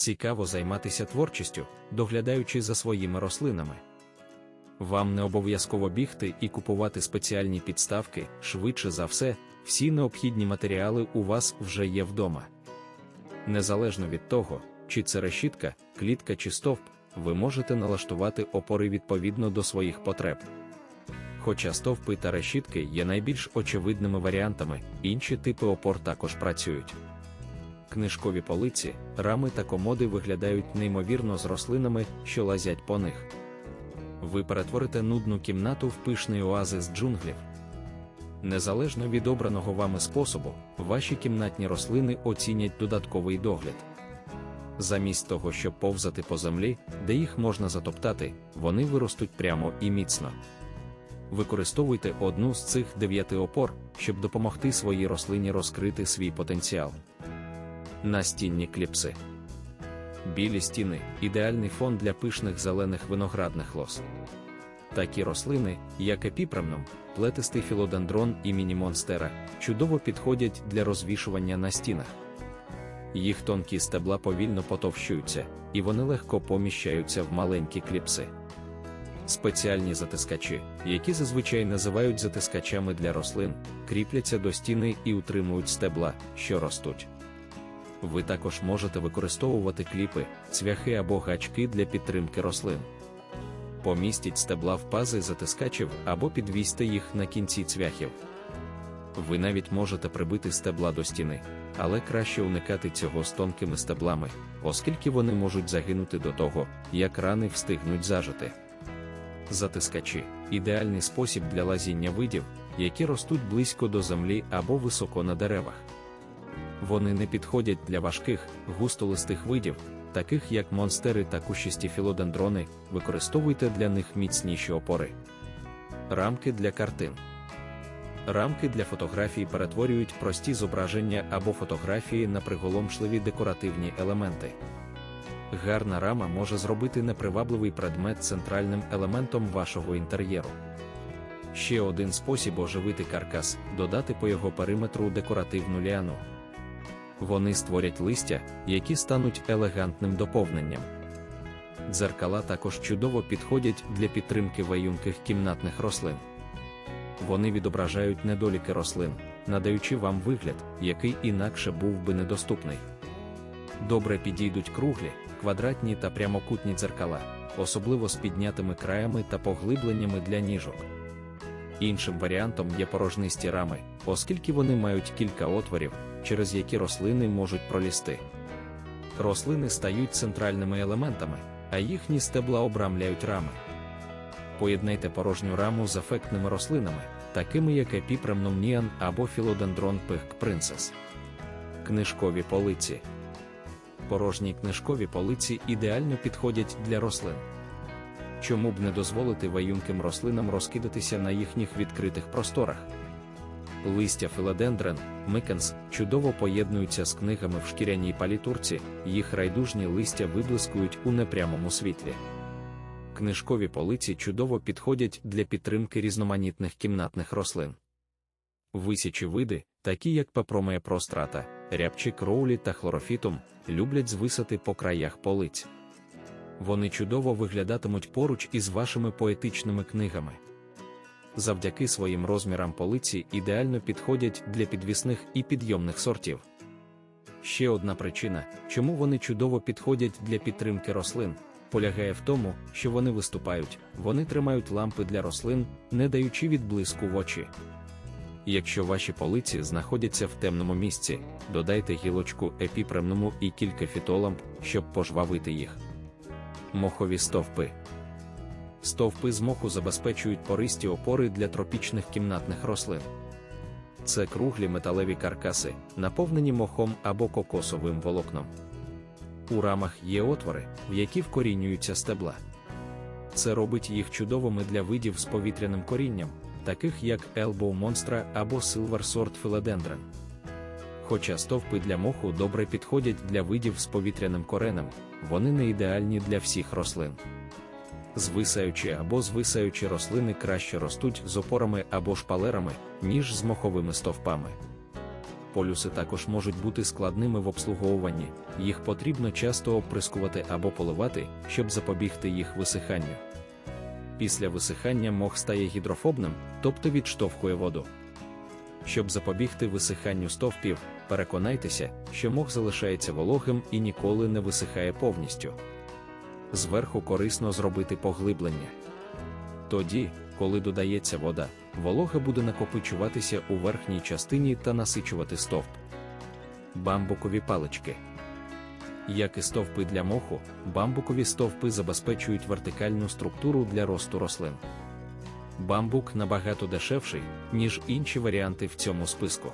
Цікаво займатися творчістю, доглядаючи за своїми рослинами. Вам не обов'язково бігти і купувати спеціальні підставки, швидше за все, всі необхідні матеріали у вас вже є вдома. Незалежно від того, чи це решітка, клітка чи стовп, ви можете налаштувати опори відповідно до своїх потреб. Хоча стовпи та решітки є найбільш очевидними варіантами, інші типи опор також працюють. Книжкові полиці, рами та комоди виглядають неймовірно з рослинами, що лазять по них. Ви перетворите нудну кімнату в пишний оазис джунглів. Незалежно від обраного вами способу, ваші кімнатні рослини оцінять додатковий догляд. Замість того, щоб повзати по землі, де їх можна затоптати, вони виростуть прямо і міцно. Використовуйте одну з цих дев'яти опор, щоб допомогти своїй рослині розкрити свій потенціал. Настінні кліпси. Білі стіни ідеальний фон для пишних зелених виноградних лос. Такі рослини, як епіпремном, плетистий філодендрон і мінімонстера, чудово підходять для розвішування на стінах. Їх тонкі стебла повільно потовщуються, і вони легко поміщаються в маленькі кліпси. Спеціальні затискачі, які зазвичай називають затискачами для рослин, кріпляться до стіни і утримують стебла, що ростуть. Ви також можете використовувати кліпи, цвяхи або гачки для підтримки рослин. Помістіть стебла в пази затискачів або підвісьте їх на кінці цвяхів. Ви навіть можете прибити стебла до стіни, але краще уникати цього з тонкими стеблами, оскільки вони можуть загинути до того, як рани встигнуть зажити. Затискачі ідеальний спосіб для лазіння видів, які ростуть близько до землі або високо на деревах. Вони не підходять для важких, густолистих видів, таких як монстери та кущисті філодендрони, використовуйте для них міцніші опори. Рамки для картин. Рамки для фотографій перетворюють прості зображення або фотографії на приголомшливі декоративні елементи. Гарна рама може зробити непривабливий предмет центральним елементом вашого інтер'єру. Ще один спосіб оживити каркас додати по його периметру декоративну ліану. Вони створять листя, які стануть елегантним доповненням. Дзеркала також чудово підходять для підтримки ваюнких кімнатних рослин. Вони відображають недоліки рослин, надаючи вам вигляд, який інакше був би недоступний. Добре підійдуть круглі, квадратні та прямокутні дзеркала, особливо з піднятими краями та поглибленнями для ніжок. Іншим варіантом є порожнисті рами, оскільки вони мають кілька отворів, через які рослини можуть пролізти. Рослини стають центральними елементами, а їхні стебла обрамляють рами. Поєднайте порожню раму з ефектними рослинами, такими як епіпремномніан або філодендрон пихк принцес. Книжкові полиці. Порожні книжкові полиці ідеально підходять для рослин. Чому б не дозволити ваюнким рослинам розкидатися на їхніх відкритих просторах? Листя філодендрен, микенс чудово поєднуються з книгами в шкіряній палітурці, їх райдужні листя виблискують у непрямому світлі. Книжкові полиці чудово підходять для підтримки різноманітних кімнатних рослин. Висячі види, такі як папромея прострата, рябчик роулі та хлорофітум, люблять звисати по краях полиць. Вони чудово виглядатимуть поруч із вашими поетичними книгами. Завдяки своїм розмірам полиці ідеально підходять для підвісних і підйомних сортів. Ще одна причина, чому вони чудово підходять для підтримки рослин, полягає в тому, що вони виступають, вони тримають лампи для рослин, не даючи відблиску в очі. Якщо ваші полиці знаходяться в темному місці, додайте гілочку епіпремному і кілька фітоламп, щоб пожвавити їх. Мохові стовпи. Стовпи з моху забезпечують пористі опори для тропічних кімнатних рослин. Це круглі металеві каркаси, наповнені мохом або кокосовим волокном. У рамах є отвори, в які вкорінюються стебла. Це робить їх чудовими для видів з повітряним корінням, таких як Elbow Monstera або Silver Sword Philodendron. Хоча стовпи для моху добре підходять для видів з повітряним коренем, вони не ідеальні для всіх рослин. Звисаючі або звисаючі рослини краще ростуть з опорами або шпалерами, ніж з моховими стовпами. полюси також можуть бути складними в обслуговуванні, їх потрібно часто оприскувати або поливати, щоб запобігти їх висиханню. Після висихання мох стає гідрофобним, тобто відштовхує воду. Щоб запобігти висиханню стовпів, переконайтеся, що мох залишається вологим і ніколи не висихає повністю. Зверху корисно зробити поглиблення. Тоді, коли додається вода, волога буде накопичуватися у верхній частині та насичувати стовп. Бамбукові палички. Як і стовпи для моху, бамбукові стовпи забезпечують вертикальну структуру для росту рослин. Бамбук набагато дешевший, ніж інші варіанти в цьому списку.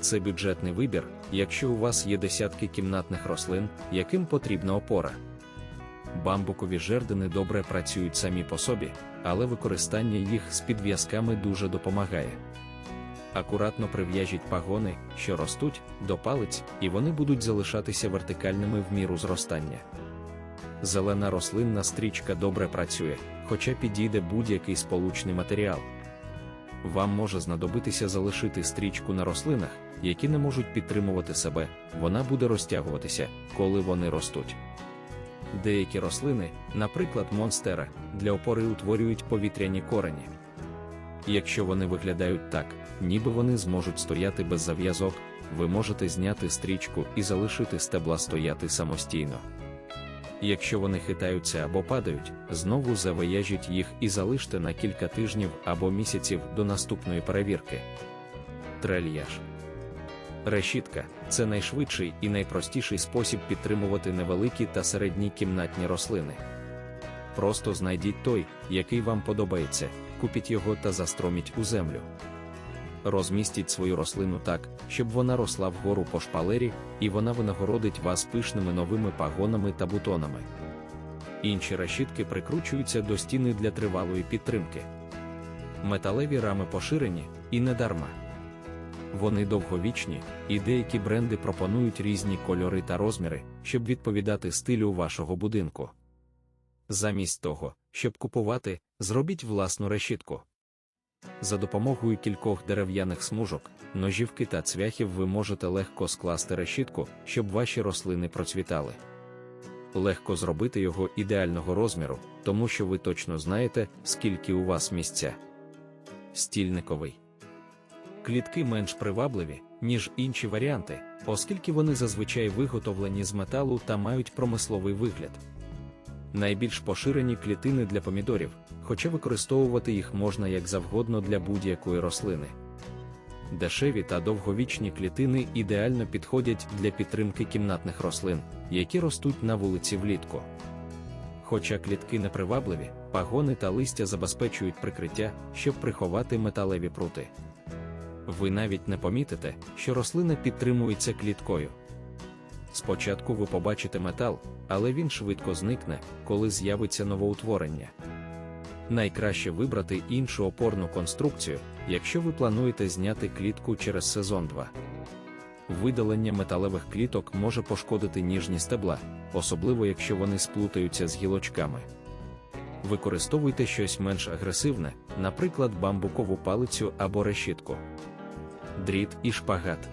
Це бюджетний вибір, якщо у вас є десятки кімнатних рослин, яким потрібна опора. Бамбукові жердини добре працюють самі по собі, але використання їх з підв'язками дуже допомагає. Акуратно прив'яжіть пагони, що ростуть, до палиць, і вони будуть залишатися вертикальними в міру зростання. Зелена рослинна стрічка добре працює, хоча підійде будь-який сполучний матеріал. Вам може знадобитися залишити стрічку на рослинах, які не можуть підтримувати себе, вона буде розтягуватися, коли вони ростуть. Деякі рослини, наприклад, монстера, для опори утворюють повітряні корені. Якщо вони виглядають так, ніби вони зможуть стояти без зав'язок, ви можете зняти стрічку і залишити стебла стояти самостійно. Якщо вони хитаються або падають, знову завияжіть їх і залиште на кілька тижнів або місяців до наступної перевірки. Трельяж. Решітка це найшвидший і найпростіший спосіб підтримувати невеликі та середні кімнатні рослини. Просто знайдіть той, який вам подобається, купіть його та застроміть у землю. Розмістіть свою рослину так, щоб вона росла вгору по шпалері, і вона винагородить вас пишними новими пагонами та бутонами. Інші решітки прикручуються до стіни для тривалої підтримки. Металеві рами поширені і не дарма. Вони довговічні, і деякі бренди пропонують різні кольори та розміри, щоб відповідати стилю вашого будинку. Замість того, щоб купувати, зробіть власну решітку. За допомогою кількох дерев'яних смужок, ножівки та цвяхів ви можете легко скласти решітку, щоб ваші рослини процвітали. Легко зробити його ідеального розміру, тому що ви точно знаєте, скільки у вас місця. Стільниковий. Клітки менш привабливі, ніж інші варіанти, оскільки вони зазвичай виготовлені з металу та мають промисловий вигляд. Найбільш поширені клітини для помідорів, хоча використовувати їх можна як завгодно для будь-якої рослини. Дешеві та довговічні клітини ідеально підходять для підтримки кімнатних рослин, які ростуть на вулиці влітку. Хоча клітки непривабливі, пагони та листя забезпечують прикриття, щоб приховати металеві прути. Ви навіть не помітите, що рослина підтримується кліткою. Спочатку ви побачите метал, але він швидко зникне, коли з'явиться новоутворення. Найкраще вибрати іншу опорну конструкцію, якщо ви плануєте зняти клітку через сезон 2. Видалення металевих кліток може пошкодити ніжні стебла, особливо якщо вони сплутаються з гілочками. Використовуйте щось менш агресивне, наприклад, бамбукову палицю або решітку. Дріт і шпагат.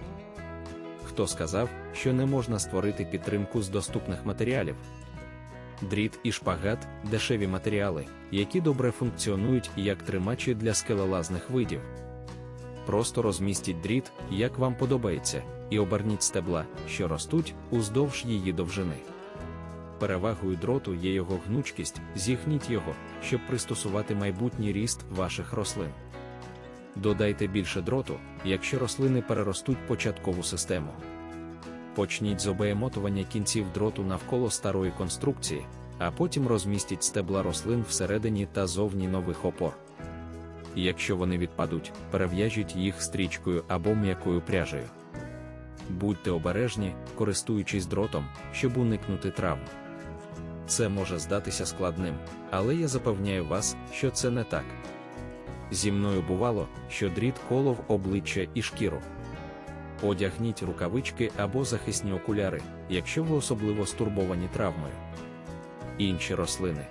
Хто сказав, що не можна створити підтримку з доступних матеріалів? Дріт і шпагат дешеві матеріали, які добре функціонують як тримачі для скелелазних видів. Просто розмістіть дріт, як вам подобається, і оберніть стебла, що ростуть, уздовж її довжини. Перевагою дроту є його гнучкість, зігніть його, щоб пристосувати майбутній ріст ваших рослин. Додайте більше дроту, якщо рослини переростуть початкову систему. Почніть з обеємотування кінців дроту навколо старої конструкції, а потім розмістіть стебла рослин всередині та зовні нових опор. Якщо вони відпадуть, перев'яжіть їх стрічкою або м'якою пряжею. Будьте обережні, користуючись дротом, щоб уникнути травм. Це може здатися складним, але я запевняю вас, що це не так. Зі мною бувало, що дріт колов обличчя і шкіру. Одягніть рукавички або захисні окуляри, якщо ви особливо стурбовані травмою. Інші рослини.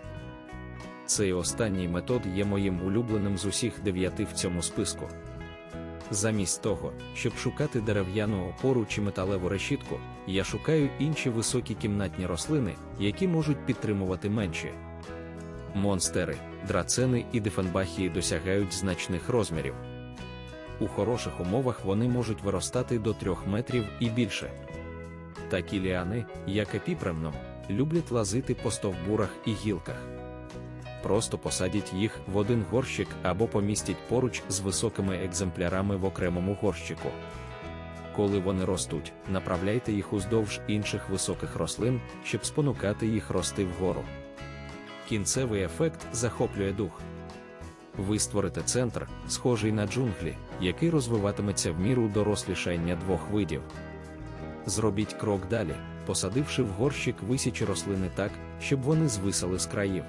Цей останній метод є моїм улюбленим з усіх дев'яти в цьому списку. Замість того, щоб шукати дерев'яну опору чи металеву решітку, я шукаю інші високі кімнатні рослини, які можуть підтримувати менші. Монстери, драцени і дифенбахії досягають значних розмірів. У хороших умовах вони можуть виростати до 3 метрів і більше. Такі ліани, як епіпремном, люблять лазити по стовбурах і гілках. Просто посадіть їх в один горщик або помістіть поруч з високими екземплярами в окремому горщику. Коли вони ростуть, направляйте їх уздовж інших високих рослин, щоб спонукати їх рости вгору. Кінцевий ефект захоплює дух. Ви створите центр, схожий на джунглі, який розвиватиметься в міру дорослішання двох видів. Зробіть крок далі, посадивши в горщик висячі рослини так, щоб вони звисали з країв.